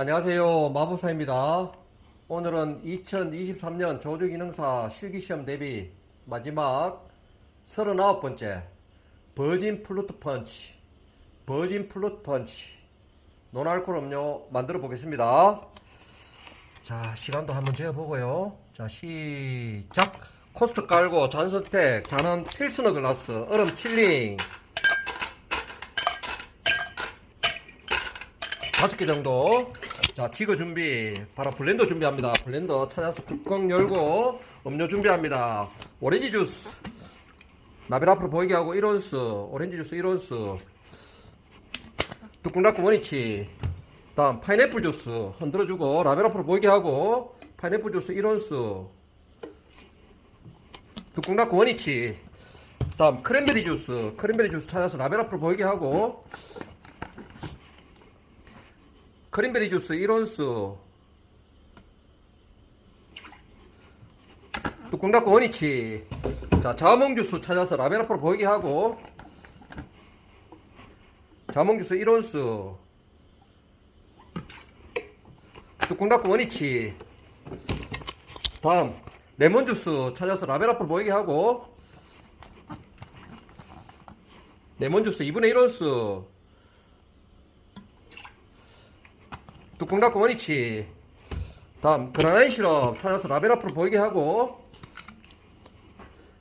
안녕하세요. 마법사입니다. 오늘은 2023년 조주기능사 실기시험 대비 마지막 39번째 버진 플루트 펀치 버진 플루트 펀치 논알콜 음료 만들어 보겠습니다. 자 시간도 한번 재어보고요. 자 시작 코스트 깔고 잔 선택 잔은 필스너 글라스 얼음 칠링 다섯 개 정도. 자, 지거 준비. 바로 블렌더 준비합니다. 블렌더 찾아서 뚜껑 열고 음료 준비합니다. 오렌지 주스. 라벨 앞으로 보이게 하고 1온스. 오렌지 주스 1온스. 뚜껑 닫고 원위치. 다음 파인애플 주스 흔들어주고 라벨 앞으로 보이게 하고 파인애플 주스 1온스. 뚜껑 닫고 원위치. 다음 크랜베리 주스. 크랜베리 주스 찾아서 라벨 앞으로 보이게 하고 크림베리 주스 1온스 뚜껑 닫고 원위치. 자 자몽 주스 찾아서 라벨 앞으로 보이게 하고. 자몽 주스 1온스 뚜껑 닫고 원위치. 다음 레몬 주스 찾아서 라벨 앞으로 보이게 하고. 레몬 주스 2분의 1온스 닫고 원위치. 다음 그라나인 시럽. 찾아서 라벨 앞으로 보이게 하고.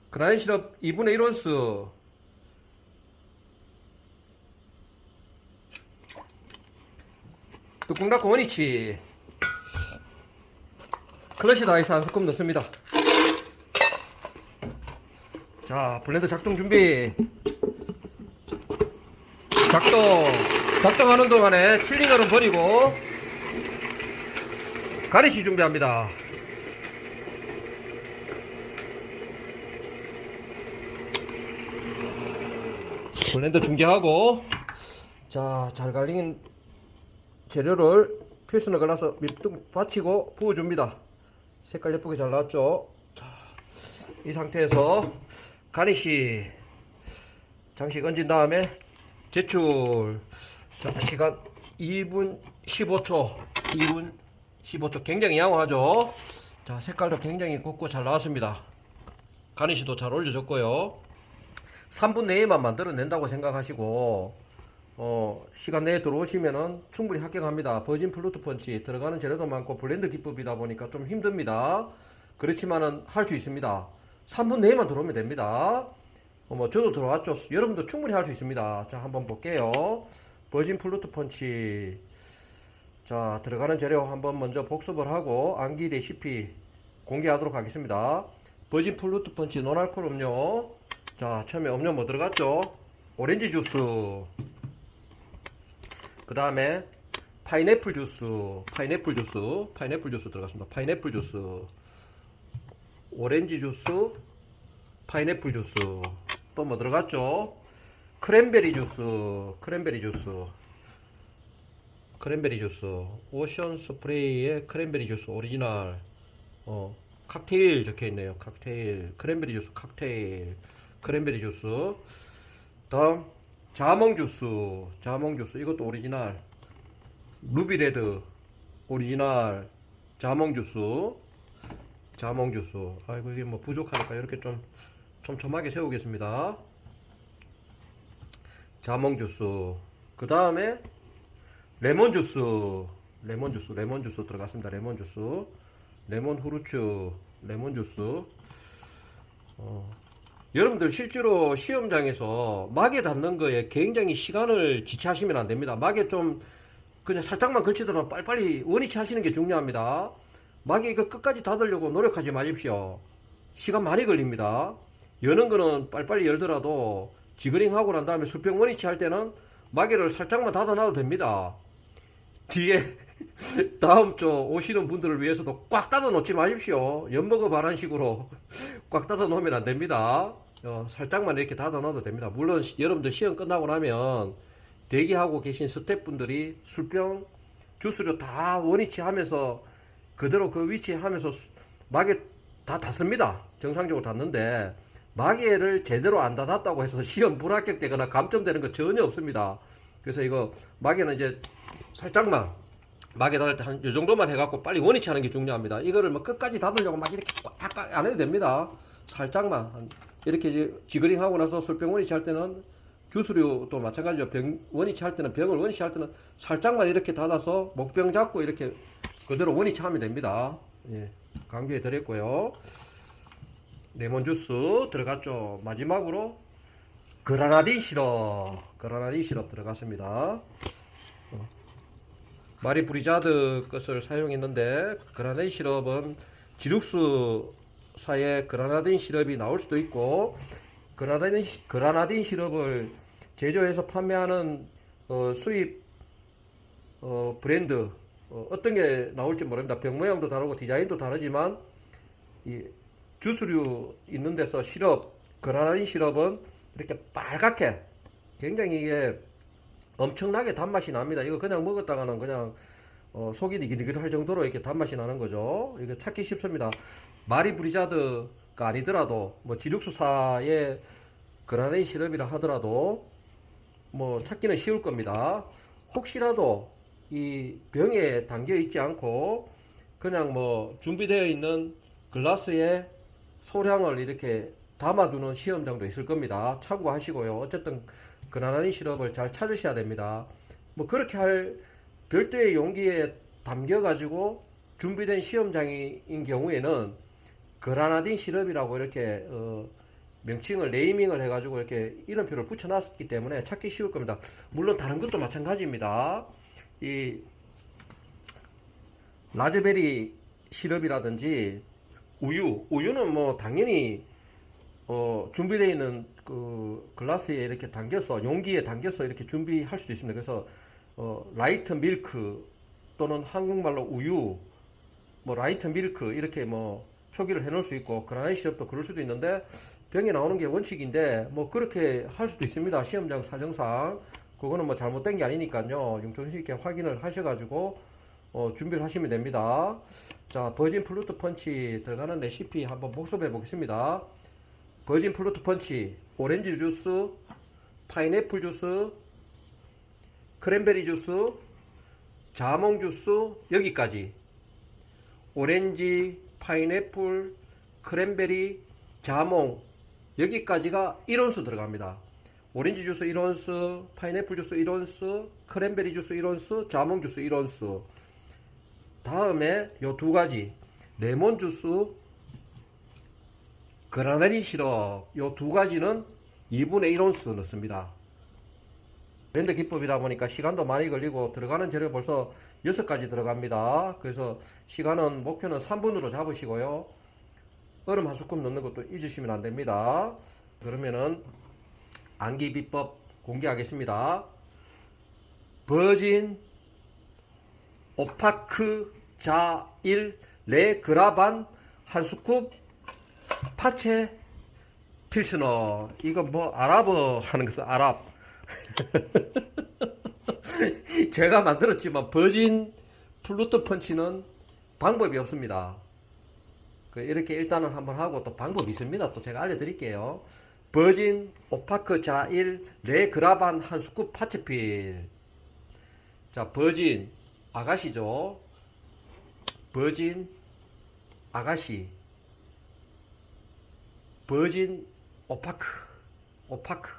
그라나인 시럽 2분의 1온스 뚜껑 닫고 원위치. 클러시 다이스 한 스쿱 넣습니다. 자 블렌더 작동 준비. 작동. 작동하는 동안에 칠링얼은 버리고 가리시 준비합니다. 블렌더 중계하고 자잘 갈린 재료를 필수는 갈라서 밑둥 받치고 부어줍니다. 색깔 예쁘게 잘 나왔죠? 자, 이 상태에서 가니시 장식 얹은 다음에 제출 자 시간 2분 15초 2분 15초 굉장히 양호하죠? 자 색깔도 굉장히 곱고 잘 나왔습니다. 가니시도 잘 올려줬고요. 3분 내에만 만들어낸다고 생각하시고 어, 시간 내에 들어오시면은 충분히 합격합니다. 버진 플루트 펀치 들어가는 재료도 많고 블렌드 기법이다 보니까 좀 힘듭니다. 그렇지만은 할 수 있습니다. 3분 내에만 들어오면 됩니다. 어, 뭐 저도 들어왔죠. 여러분도 충분히 할 수 있습니다. 자 한번 볼게요. 버진 플루트 펀치 자 들어가는 재료 한번 먼저 복습을 하고 암기 레시피 공개하도록 하겠습니다. 버진 플루트 펀치 노알콜 음료. 자 처음에 음료 뭐 들어갔죠? 오렌지 주스. 그 다음에 파인애플 주스. 파인애플 주스. 파인애플 주스 들어갔습니다. 파인애플 주스. 오렌지 주스. 파인애플 주스. 또 뭐 들어갔죠? 크랜베리 주스. 크랜베리 주스 크랜베리 주스 오션 스프레이에 크랜베리 주스 오리지널 어 칵테일 적혀 있네요. 칵테일 크랜베리 주스 칵테일 크랜베리 주스. 다음 자몽 주스 자몽 주스. 이것도 오리지널. 루비레드 오리지널 자몽 주스. 자몽 주스. 아이고 이게 뭐 부족하니까 이렇게 좀 촘촘하게 세우겠습니다. 자몽 주스. 그 다음에 레몬 주스 레몬 주스 레몬 주스 들어갔습니다. 레몬 주스 레몬 후르츠 레몬 주스. 어, 여러분들 실제로 시험장에서 막에 닿는 거에 굉장히 시간을 지체하시면 안 됩니다. 막에 좀 그냥 살짝만 걸치더라도 빨리빨리 원위치 하시는 게 중요합니다. 막에 이거 끝까지 닫으려고 노력하지 마십시오. 시간 많이 걸립니다. 여는 거는 빨리빨리 열더라도 지그링 하고 난 다음에 수평 원위치 할 때는 마개를 살짝만 닫아 놔도 됩니다. 뒤에 다음 주 오시는 분들을 위해서도 꽉 닫아 놓지 마십시오. 엿먹어 바란 식으로 꽉 닫아 놓으면 안 됩니다. 어, 살짝만 이렇게 닫아 놔도 됩니다. 물론 시- 여러분들 시험 끝나고 나면 대기하고 계신 스태프분들이 술병 주스를 다 원위치 하면서 그대로 그 위치에 하면서 수- 마개 다 닫습니다. 정상적으로 닫는데 마개를 제대로 안 닫았다고 해서 시험 불합격되거나 감점되는 거 전혀 없습니다. 그래서 이거 마개는 이제 살짝만 막에 닫을 때 한 요 정도만 해갖고 빨리 원위치 하는 게 중요합니다. 이거를 뭐 끝까지 닫으려고 막 이렇게 꽉꽉 안 해도 됩니다. 살짝만 한 이렇게 이제 지그링 하고 나서 술병 원위치 할 때는 주스류도 마찬가지죠. 병 원위치 할 때는 병을 원위치 할 때는 살짝만 이렇게 닫아서 목병 잡고 이렇게 그대로 원위치 하면 됩니다. 예, 강조해 드렸고요. 레몬 주스 들어갔죠. 마지막으로 그라나딘 시럽, 그라나딘 시럽 들어갔습니다. 어. 마리 브리자드 것을 사용했는데 그라나딘 시럽은 지룩수사에 그라나딘 시럽이 나올 수도 있고 그라나딘, 시- 그라나딘 시럽을 제조해서 판매하는 어, 수입 어, 브랜드 어, 어떤 게 나올지 모릅니다. 병 모양도 다르고 디자인도 다르지만 이 주스류 있는 데서 시럽 그라나딘 시럽은 이렇게 빨갛게 굉장히 이게 엄청나게 단맛이 납니다. 이거 그냥 먹었다가는 그냥 어, 속이 니기니기할 정도로 이렇게 단맛이 나는 거죠. 이거 찾기 쉽습니다. 마리 브리자드가 아니더라도 뭐 지육수사의 그라나딘 시럽이라 하더라도 뭐 찾기는 쉬울 겁니다. 혹시라도 이 병에 담겨 있지 않고 그냥 뭐 준비되어 있는 글라스에 소량을 이렇게 담아두는 시험장도 있을 겁니다. 참고하시고요. 어쨌든 그라나딘 시럽을 잘 찾으셔야 됩니다. 뭐 그렇게 할 별도의 용기에 담겨 가지고 준비된 시험장인 경우에는 그라나딘 시럽이라고 이렇게 어, 명칭을 네이밍을 해가지고 이렇게 이름표를 붙여놨기 때문에 찾기 쉬울 겁니다. 물론 다른 것도 마찬가지입니다. 이 라즈베리 시럽이라든지 우유, 우유는 뭐 당연히 어, 준비되어 있는 그 글라스에 이렇게 담겨서 용기에 담겨서 이렇게 준비할 수도 있습니다. 그래서 어, 라이트 밀크 또는 한국말로 우유, 뭐 라이트 밀크 이렇게 뭐 표기를 해놓을 수 있고 그라나이 시럽도 그럴 수도 있는데 병에 나오는 게 원칙인데 뭐 그렇게 할 수도 있습니다. 시험장 사정상 그거는 뭐 잘못된 게 아니니까요. 융통성 있게 확인을 하셔가지고 어, 준비를 하시면 됩니다. 자, 버진 플루트 펀치 들어가는 레시피 한번 복습해 보겠습니다. 버진 플루트 펀치, 오렌지 주스, 파인애플 주스, 크랜베리 주스, 자몽 주스 여기까지. 오렌지, 파인애플, 크랜베리, 자몽 여기까지가 1온스 들어갑니다. 오렌지 주스 1온스, 파인애플 주스 1온스, 크랜베리 주스 1온스, 자몽 주스 1온스. 다음에 요 두 가지 레몬 주스, 그라나리 시럽 요 두 가지는 2분의 1온스 넣습니다. 밴드 기법이다 보니까 시간도 많이 걸리고 들어가는 재료 벌써 6가지 들어갑니다. 그래서 시간은 목표는 3분으로 잡으시고요. 얼음 한 스푼 넣는 것도 잊으시면 안 됩니다. 그러면은 안기 비법 공개하겠습니다. 버진 오파크 자일 레그라반 한 스쿱 파체 필스너 이거 뭐 아랍어 하는 것은 아랍 제가 만들었지만 버진 플루트 펀치는 방법이 없습니다. 그 이렇게 일단은 한번 하고 또 방법이 있습니다. 또 제가 알려드릴게요. 버진 오파크 자일 레그라반 한 스쿱 파체필 자 버진 아가씨죠. 버진 아가씨 버진 오파크 오파크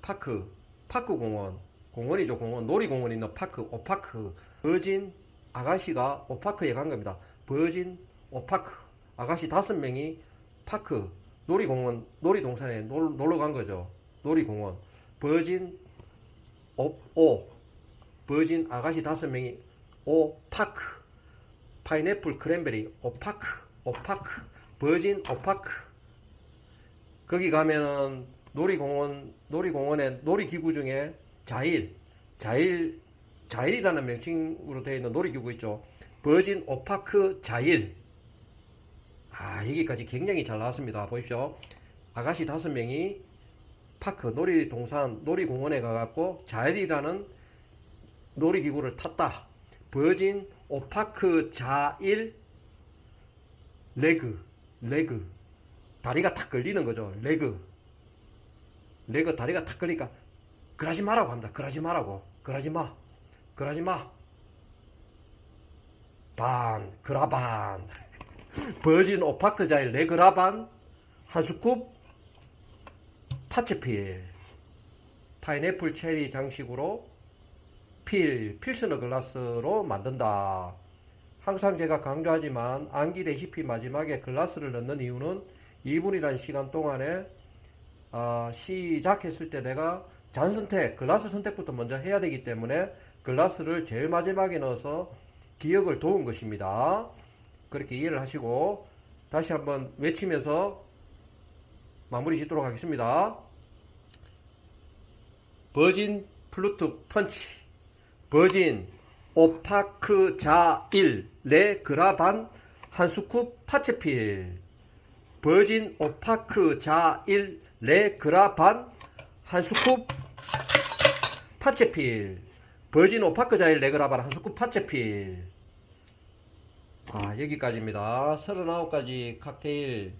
파크 파크 공원. 공원이죠 공원. 놀이공원 있는 파크 오파크. 버진 아가씨가 오파크에 간 겁니다. 버진 오파크. 아가씨 다섯 명이 파크 놀이공원 놀이동산에 놀, 놀러 간 거죠. 놀이공원. 버진 오, 오. 버진 아가씨 다섯 명이 오 파크. 파인애플 크랜베리 오파크 오파크 버진 오파크. 거기 가면은 놀이공원 놀이공원에 놀이기구 중에 자일 자일 자일이라는 명칭으로 되어 있는 놀이기구 있죠. 버진 오파크 자일. 아 여기까지 굉장히 잘 나왔습니다. 보십시오. 아가씨 다섯 명이 파크 놀이동산 놀이공원에 가갖고 자일이라는 놀이기구를 탔다. 버진 오파크 자일 레그 레그. 다리가 탁 걸리는 거죠. 레그. 레그 다리가 탁 걸리니까 그러지 마라고 합니다. 그러지 마라고. 그러지 마. 그러지 마. 반. 그라반. 버진 오파크 자일 네 그라반. 한 스쿱. 파체필. 파인애플 체리 장식으로 필 필스너 글라스로 만든다. 항상 제가 강조하지만 안기 레시피 마지막에 글라스를 넣는 이유는 2분이라는 시간 동안에 아, 시작했을 때 내가 잔 선택, 글라스 선택부터 먼저 해야 되기 때문에 글라스를 제일 마지막에 넣어서 기억을 도운 것입니다. 그렇게 이해를 하시고 다시 한번 외치면서 마무리 짓도록 하겠습니다. 버진 플루트 펀치, 버진 오파크 자일 레 그라반 한 스쿱 파체필, 버진 오파크 자일 레 그라반 한 스쿱 파체필, 버진 오파크 자일 레 그라반 한 스쿱 파체필. 아 여기까지입니다. 39가지 칵테일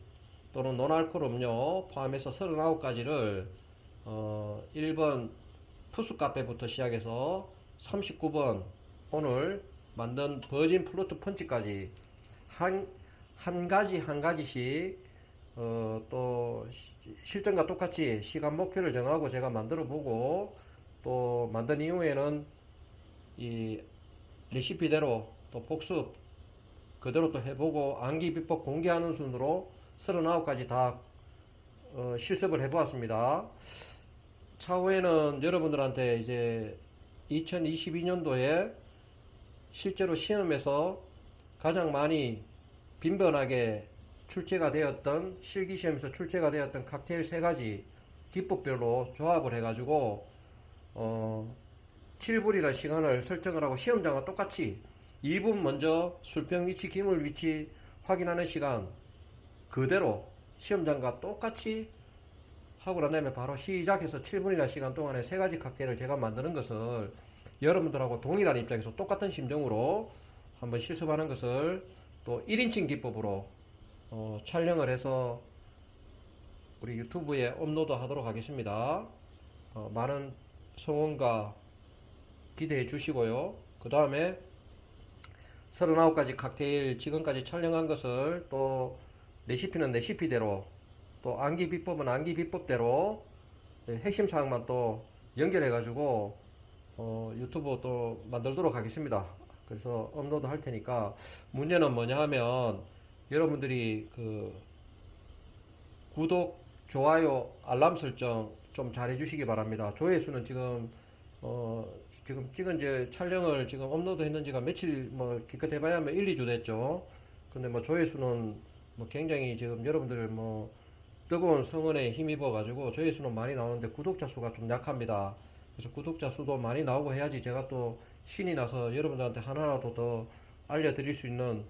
또는 노알코올 음료 포함해서 39가지를 어, 1번 푸스 카페부터 시작해서 39번 오늘 만든 버진 플루트 펀치까지 한, 한 가지 한 가지씩 어, 또 시- 실전과 똑같이 시간 목표를 정하고 제가 만들어 보고 또 만든 이후에는 이 레시피대로 또 복습 그대로 또 해보고 암기 비법 공개하는 순으로 39가지 다 어, 실습을 해보았습니다. 차후에는 여러분들한테 이제 2022년도에 실제로 시험에서 가장 많이 빈번하게 출제가 되었던 실기 시험에서 출제가 되었던 칵테일 세 가지 기법별로 조합을 해가지고 어 7분이라는 시간을 설정을 하고 시험장과 똑같이 2분 먼저 술병 위치, 기물 위치 확인하는 시간 그대로 시험장과 똑같이 하고 난 다음에 바로 시작해서 7분이나 시간 동안에 세 가지 칵테일을 제가 만드는 것을 여러분들하고 동일한 입장에서 똑같은 심정으로 한번 실습하는 것을 또 1인칭 기법으로 어, 촬영을 해서 우리 유튜브에 업로드 하도록 하겠습니다. 어, 많은 성원과 기대해 주시고요. 그 다음에 39가지 칵테일 지금까지 촬영한 것을 또 레시피는 레시피대로 또 암기 비법은 암기 비법대로 예, 핵심 사항만 또 연결해 가지고 어, 유튜브 또 만들도록 하겠습니다. 그래서 업로드 할 테니까 문제는 뭐냐 하면 여러분들이 그 구독, 좋아요, 알람 설정 좀 잘 해 주시기 바랍니다. 조회수는 지금 어 지금 찍은 제 촬영을 지금 업로드 했는 지가 며칠 뭐 기껏 해봐야 뭐 1, 2주 됐죠. 근데 뭐 조회수는 뭐 굉장히 지금 여러분들 뭐 뜨거운 성원에 힘입어 가지고 조회수는 많이 나오는데 구독자 수가 좀 약합니다. 그래서 구독자 수도 많이 나오고 해야지 제가 또 신이 나서 여러분들한테 하나라도 더 알려드릴 수 있는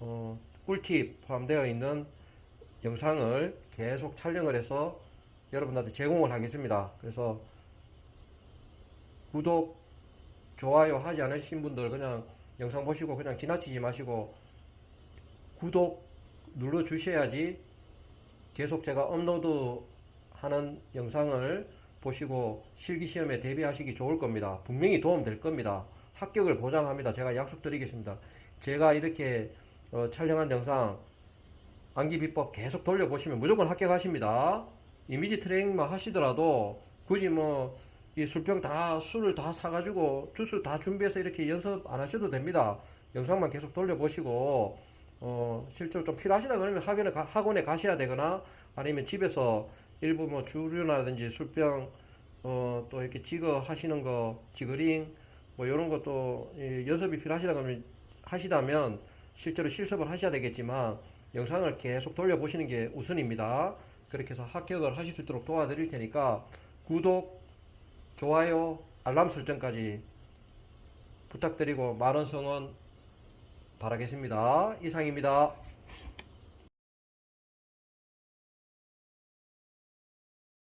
어, 꿀팁 포함되어 있는 영상을 계속 촬영을 해서 여러분들한테 제공을 하겠습니다. 그래서 구독, 좋아요 하지 않으신 분들 그냥 영상 보시고 그냥 지나치지 마시고 구독 눌러 주셔야지 계속 제가 업로드 하는 영상을 보시고 실기시험에 대비하시기 좋을 겁니다. 분명히 도움될 겁니다. 합격을 보장합니다. 제가 약속드리겠습니다. 제가 이렇게 어, 촬영한 영상 암기 비법 계속 돌려보시면 무조건 합격하십니다. 이미지 트레이닝만 하시더라도 굳이 뭐 이 술병 다 술을 다 사가지고 주스 다 준비해서 이렇게 연습 안 하셔도 됩니다. 영상만 계속 돌려보시고 어 실제로 좀 필요하시다 그러면 학원에 가, 학원에 가셔야 되거나 아니면 집에서 일부 뭐 주류라든지 술병 어 또 이렇게 지거 하시는 거 지거링 뭐 이런 것도 이 연습이 필요하시다 그러면 하시다면 실제로 실습을 하셔야 되겠지만 영상을 계속 돌려보시는 게 우선입니다. 그렇게 해서 합격을 하실 수 있도록 도와드릴 테니까 구독, 좋아요, 알람 설정까지 부탁드리고 많은 성원 바라겠습니다. 이상입니다.